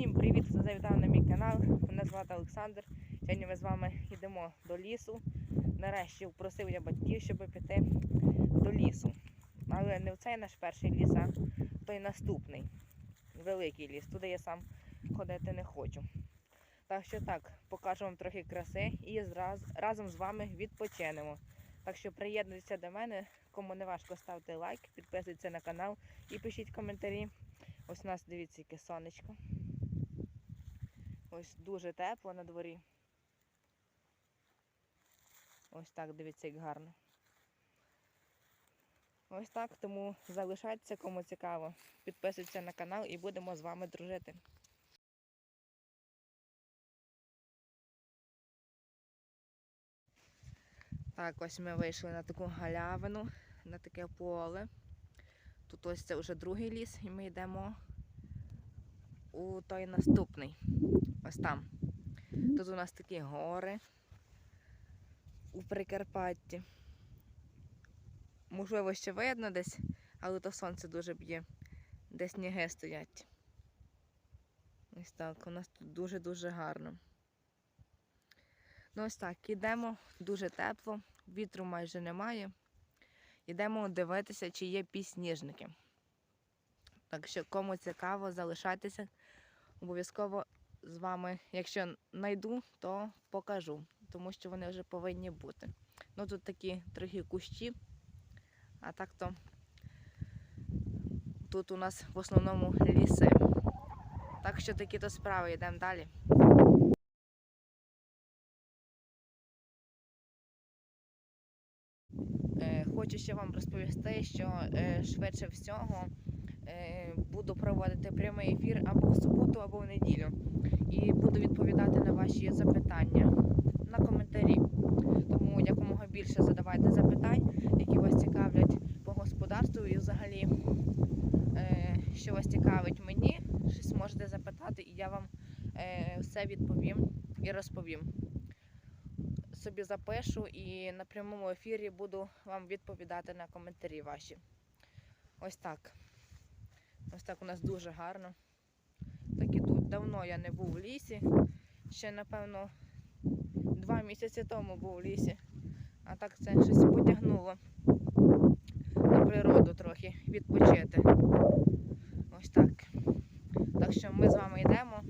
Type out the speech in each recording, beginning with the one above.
Всім привіт, хто завітав на мій канал. Мене звати Олександр. Сьогодні ми з вами йдемо до лісу. Нарешті просив я батьків, щоб піти до лісу. Але не в цей наш перший ліс, а той наступний. Великий ліс. Туди я сам ходити не хочу. Так що так, покажу вам трохи краси і зраз, разом з вами відпочинемо. Так що приєднуйтеся до мене, кому не важко ставте лайк, підписуйтесь на канал і пишіть коментарі. Ось у нас дивіться, яке сонечко. Ось дуже тепло на дворі. Ось так, дивіться, як гарно. Ось так, тому залишайтеся, кому цікаво. Підписуйтесь на канал і будемо з вами дружити. Так, ось ми вийшли на таку галявину, на таке поле. Тут ось це вже другий ліс, і ми йдемо у той наступний. Ось там. Тут у нас такі гори у Прикарпатті. Можливо, ще видно десь, але то сонце дуже б'є, де сніги стоять. Ось так, у нас тут дуже-дуже гарно. Ну ось так, ідемо, дуже тепло, вітру майже немає. Йдемо дивитися, чи є пісніжники. Так що, кому цікаво, залишайтеся. Обов'язково з вами, якщо знайду, то покажу, тому що вони вже повинні бути. Ну тут такі трохи кущі, а так то тут у нас в основному ліси. Так що такі то справи, йдемо далі. Е, Хочу ще вам розповісти, що е, швидше всього буду проводити прямий ефір або в суботу, або в неділю. І буду відповідати на ваші запитання на коментарі. Тому якомога більше задавайте запитань, які вас цікавлять по господарству і взагалі, е, що вас цікавить мені, щось можете запитати, і я вам е, все відповім і розповім собі запишу і на прямому ефірі буду вам відповідати на коментарі ваші. Ось так. Ось так у нас дуже гарно. Так і тут давно я не був в лісі. Ще, напевно, два місяці тому був в лісі. А так це щось потягнуло на природу трохи відпочити. Ось так. Так що ми з вами йдемо.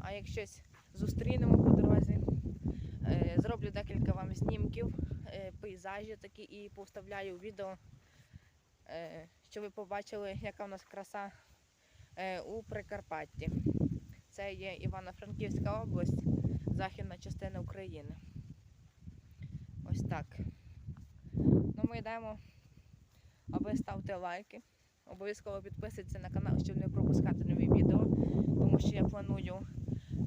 А як щось зустрінемо по дорозі, Е, Зроблю декілька вам знімків, е, пейзажі такі і повставляю відео, е, щоб ви побачили, яка у нас краса е, у Прикарпатті. Це є Івано-Франківська область, західна частина України. Ось так. Ну, ми йдемо, а ви ставте лайки. Обов'язково підписуйтесь на канал, щоб не пропускати нові відео, тому що я планую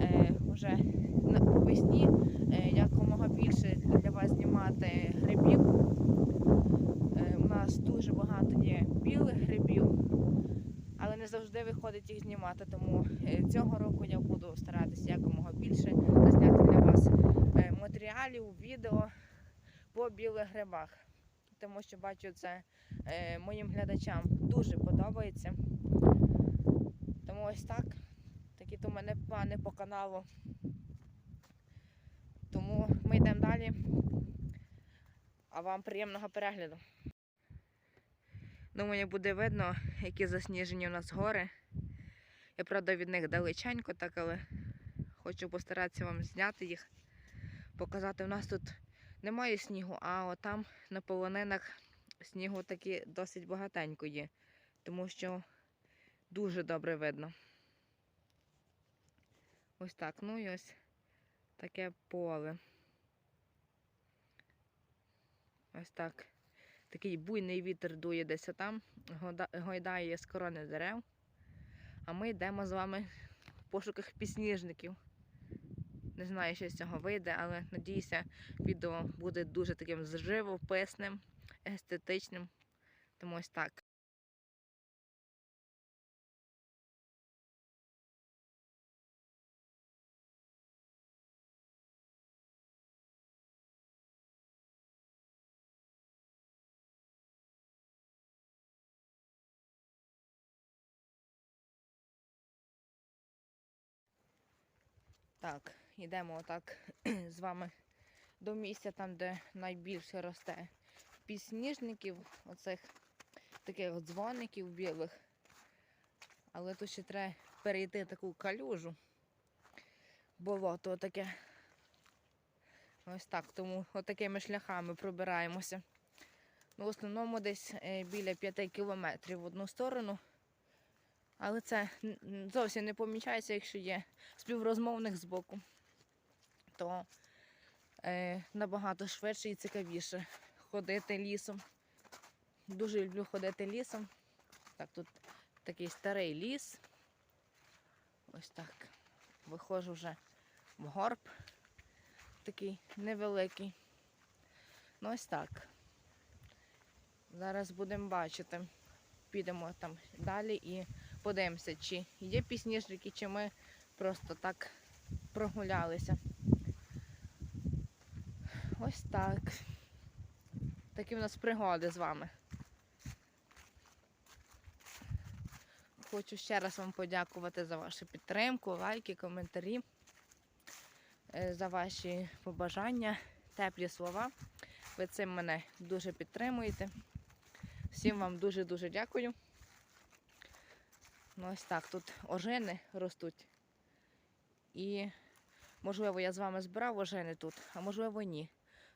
е, вже на по весні е, якомога більше для вас знімати грибів. Нас дуже багато є білих грибів, але не завжди виходить їх знімати. Тому е, цього року я буду старатися якомога більше зняти для вас е, матеріалів, відео по білих грибах. Тому що бачу, це е, моїм глядачам дуже подобається. Тому ось так. Такі то мене плани по каналу. Тому ми йдемо далі. А вам приємного перегляду. Думаю, буде видно, які засніжені у нас гори. Я правда від них далеченько, так, але хочу постаратися вам зняти їх, показати. У нас тут немає снігу, а отам на полонинах снігу таки досить багатенько є, тому що дуже добре видно. Ось так. Ну і ось таке поле. Ось так. Такий буйний вітер дує десь там, гойдає з корони дерев. А ми йдемо з вами в пошуках пісніжників. Не знаю, що з цього вийде, але надіюся, відео буде дуже таким живописним, естетичним. Тому ось так. Так, йдемо отак з вами до місця, там, де найбільше росте підсніжників, оцих таких дзвоників білих. Але тут ще треба перейти таку калюжу. Болото таке. Ось так, тому отакими шляхами пробираємося. Ну, в основному десь е, біля 5 кілометрів в одну сторону. Але це зовсім не помічається, якщо є співрозмовник збоку, то е, набагато швидше і цікавіше ходити лісом. Дуже люблю ходити лісом. Так, тут такий старий ліс. Ось так. Виходжу вже в горб. Такий невеликий. Ну ось так. Зараз будемо бачити. Підемо там далі і подивимося, чи є пісніжники, чи ми просто так прогулялися. Ось так. Такі в нас пригоди з вами. Хочу ще раз вам подякувати за вашу підтримку, лайки, коментарі, е, за ваші побажання, теплі слова. Ви цим мене дуже підтримуєте. Всім вам дуже-дуже дякую. Ну ось так, тут ожини ростуть. І, можливо, я з вами збирав ожини тут, а можливо, ні.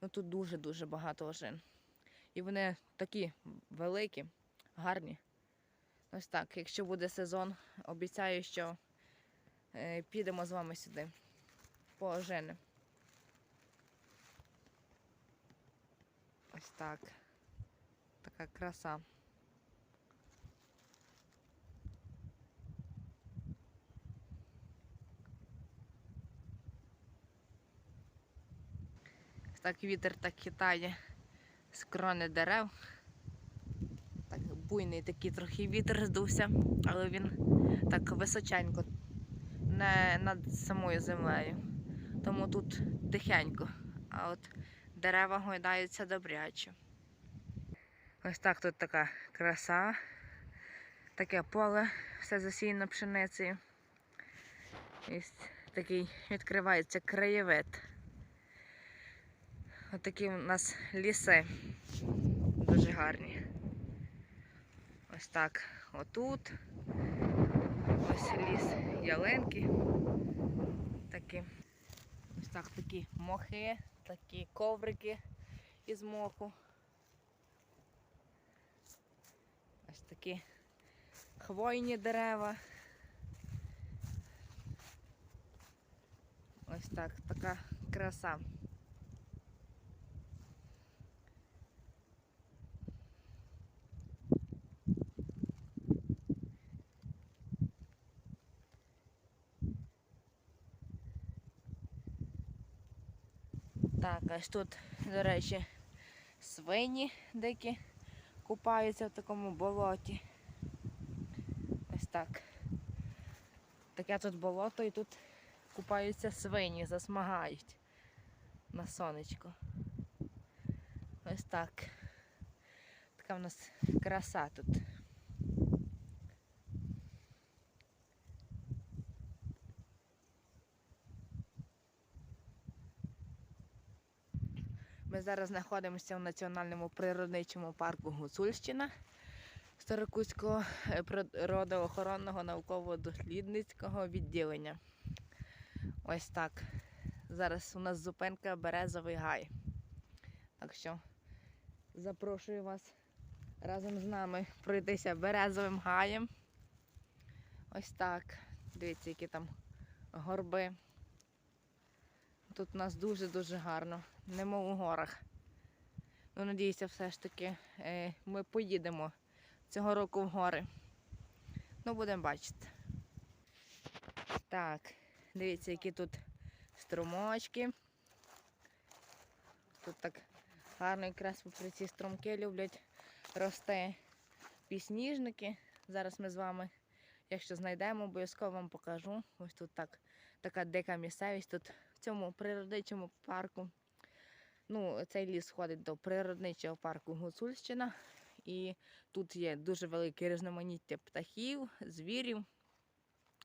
Ну тут дуже-дуже багато ожин. І вони такі великі, гарні. Ось так, якщо буде сезон, обіцяю, що е, підемо з вами сюди по ожини. Ось так. Така краса. Так вітер так хитає з крони дерев. Так буйний такий трохи вітер здувся, але він так височенько, не над самою землею. Тому тут тихенько. А от дерева гойдаються добряче. Ось так тут така краса. Таке поле, все засіяно пшеницею. Ось такий відкривається краєвид. Ось такі у нас ліси дуже гарні. Ось так отут. Ось ліс ялинки. Такі. Ось так такі мохи, такі коврики із моху. Ось такі хвойні дерева. Ось так, така краса. Так, аж тут, до речі, свині дикі купаються в такому болоті. Ось так. Таке тут болото і тут купаються свині, засмагають на сонечко. Ось так. Така в нас краса тут. Ми зараз знаходимося в національному природничому парку Гуцульщина Старокузького е, природоохоронного науково-дослідницького відділення. Ось так. Зараз у нас зупинка Березовий гай. Так що запрошую вас разом з нами пройтися березовим гаєм. Ось так. Дивіться, які там горби. Тут у нас дуже-дуже гарно, немов у горах. Ну, надіюся, все ж таки е, ми поїдемо цього року в гори. Ну, будемо бачити. Так, дивіться, які тут струмочки. Тут так гарно якраз попри ці струмки люблять рости пісніжники. Зараз ми з вами, якщо знайдемо, обов'язково вам покажу. Ось тут так, така дика місцевість. Тут в цьому природничому парку. Ну, цей ліс входить до природничого парку Гуцульщина. І тут є дуже велике різноманіття птахів, звірів,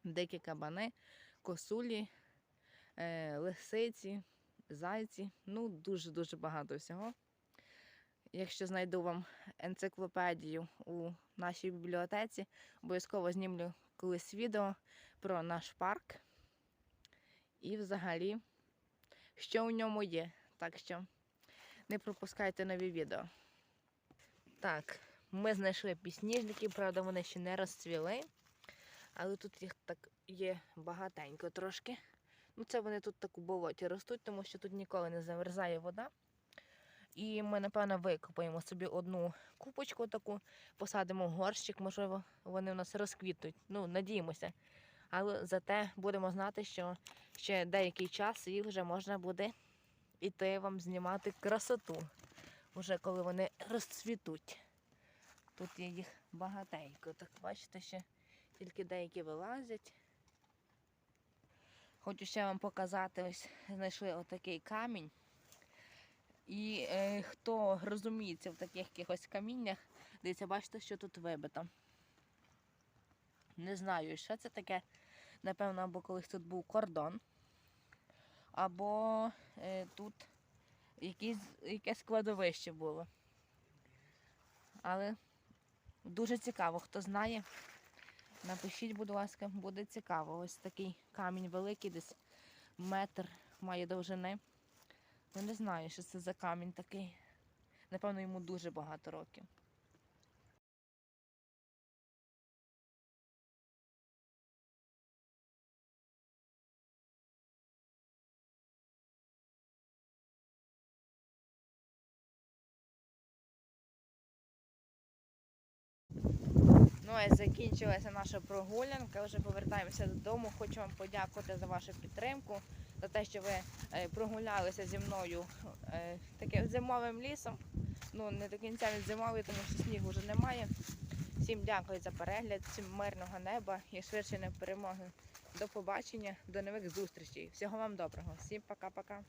дикі кабани, косулі, е, лисиці, зайці. Ну, дуже-дуже багато всього. Якщо знайду вам енциклопедію у нашій бібліотеці, обов'язково знімлю колись відео про наш парк. І взагалі, що у ньому є. Так що не пропускайте нові відео. Так, ми знайшли пісніжники, правда, вони ще не розцвіли. Але тут їх так є багатенько трошки. Ну, це вони тут так у болоті ростуть, тому що тут ніколи не замерзає вода. І ми, напевно, викопаємо собі одну купочку таку, посадимо в горщик, можливо, вони у нас розквітнуть. Ну, надіємося. Але зате будемо знати, що ще деякий час їх вже можна буде іти вам знімати красоту, вже коли вони розцвітуть. Тут є їх багатенько. Так бачите, ще тільки деякі вилазять. Хочу ще вам показати, ось знайшли отакий камінь. І е, хто розуміється в таких якихось каміннях, дивіться, бачите, що тут вибито. Не знаю, що це таке. Напевно, або колись тут був кордон, або е, тут якісь, якесь складовище було. Але дуже цікаво, хто знає. Напишіть, будь ласка, буде цікаво. Ось такий камінь великий, десь метр має довжини. Ну не знаю, що це за камінь такий. Напевно, йому дуже багато років. Закінчилася наша прогулянка. Вже повертаємося додому. Хочу вам подякувати за вашу підтримку, за те, що ви е, прогулялися зі мною е, таким зимовим лісом. Ну, не до кінця він зимовий, тому що снігу вже немає. Всім дякую за перегляд, всім мирного неба і швидше перемоги. До побачення, до нових зустрічей. Всього вам доброго. Всім пока-пока.